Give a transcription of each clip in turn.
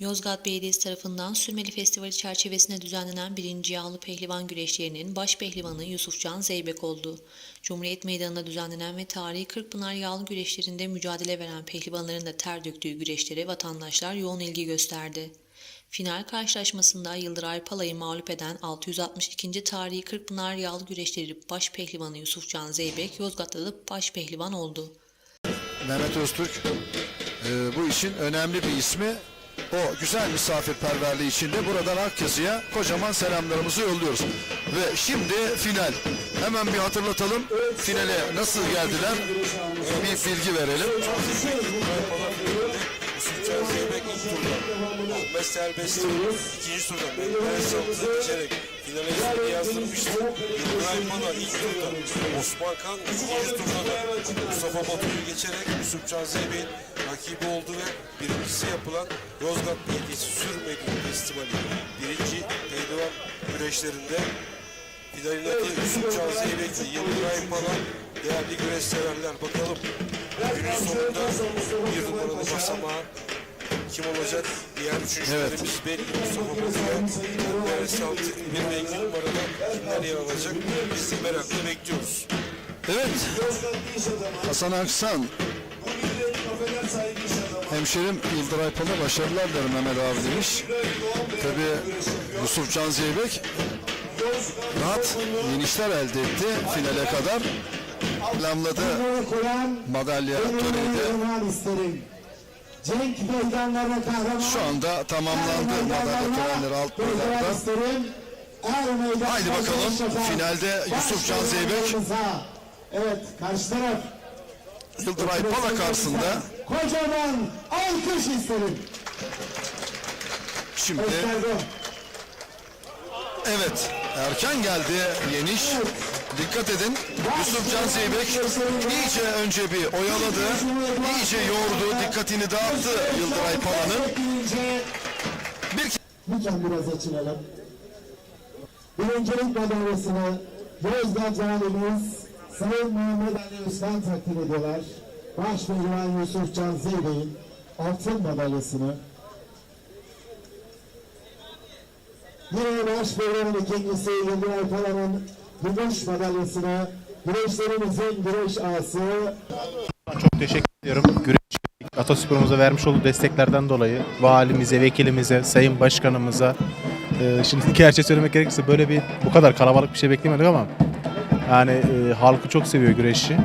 Yozgat Belediyesi tarafından Sürmeli Festivali çerçevesinde düzenlenen 1. Yağlı Pehlivan Güreşleri'nin baş pehlivanı Yusufcan Zeybek oldu. Cumhuriyet Meydanı'nda düzenlenen ve tarihi Kırkpınar Yağlı Güreşleri'nde mücadele veren pehlivanların da ter döktüğü güreşlere vatandaşlar yoğun ilgi gösterdi. Final karşılaşmasında Yıldıray Pala'yı mağlup eden 662. tarihi Kırkpınar Yağlı Güreşleri baş pehlivanı Yusufcan Zeybek Yozgat'ta da baş pehlivan oldu. Mehmet Öztürk e, bu işin önemli bir ismi. O güzel misafirperverliği için de buradan Akyazı'ya kocaman selamlarımızı yolluyoruz. Ve şimdi final. Hemen bir hatırlatalım. Finale nasıl geldiler? Bir bilgi verelim. Finale ismini yazdırmıştı. İbrahim Bana ilk turda. Osman Kan ikinci turda da Mustafa Batu'yu geçerek Yusufcan Zeybek'in rakibi oldu ve birincisi yapılan Yozgat Belediyesi Sürmedi Festivali birinci pehlivan güreşlerinde Finalin adı Yusufcan Zeybek ve Yıldıray Bana değerli güreş severler. Bakalım günün sonunda bir numaralı basamağı kim olacak? Diğer üçüncülerimiz belli. Mustafa Bozkurt, Ömer Saltık, bir ve iki numarada kimler yer alacak? Biz de merakla bekliyoruz. Evet. Hasan Aksan. Hemşerim Yıldıray Pala başarılar derim Mehmet abi demiş. Tabi Yusuf Zeybek rahat yenişler elde etti finale kadar. Lamladı madalya kahraman. Şu anda tamamlandı madalya törenleri alt boylarda. Haydi bakalım, finalde Yusuf Can Zeybek. Evet karşı taraf. Yıldıray Pala karşısında Kocaman alkış isterim. şimdi evet erken geldi yeniş. Dikkat edin Yusuf Can Zeybek iyice önce bir oyaladı. iyice yordu dikkatini dağıttı Yıldıray Pala'nın. Bir Lütfen biraz açılalım. Birincilik madalyasını Yozgat Valimiz Sayın Muhammed Ali Özkan takdim ediyorlar. Başpehlivan Yusuf Can Zeybek'in altın madalyasını. Yine başpehlivanın ikincisi Yıldıray Pala'nın gümüş madalyasını güreşlerimizin güreş ağası Çok teşekkür ediyorum. Güreş Atasporumuza vermiş olduğu desteklerden dolayı valimize, vekilimize, sayın başkanımıza e, şimdi gerçi söylemek gerekirse böyle bir bu kadar kalabalık bir şey beklemedik ama yani e, halkı çok seviyor güreşi.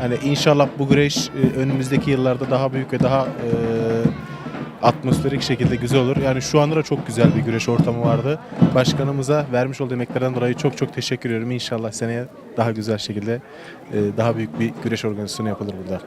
Hani inşallah bu güreş e, önümüzdeki yıllarda daha büyük ve daha e, atmosferik şekilde güzel olur. Yani şu anda da çok güzel bir güreş ortamı vardı. Başkanımıza vermiş olduğu emeklerden dolayı çok çok teşekkür ediyorum. İnşallah seneye daha güzel şekilde e, daha büyük bir güreş organizasyonu yapılır burada.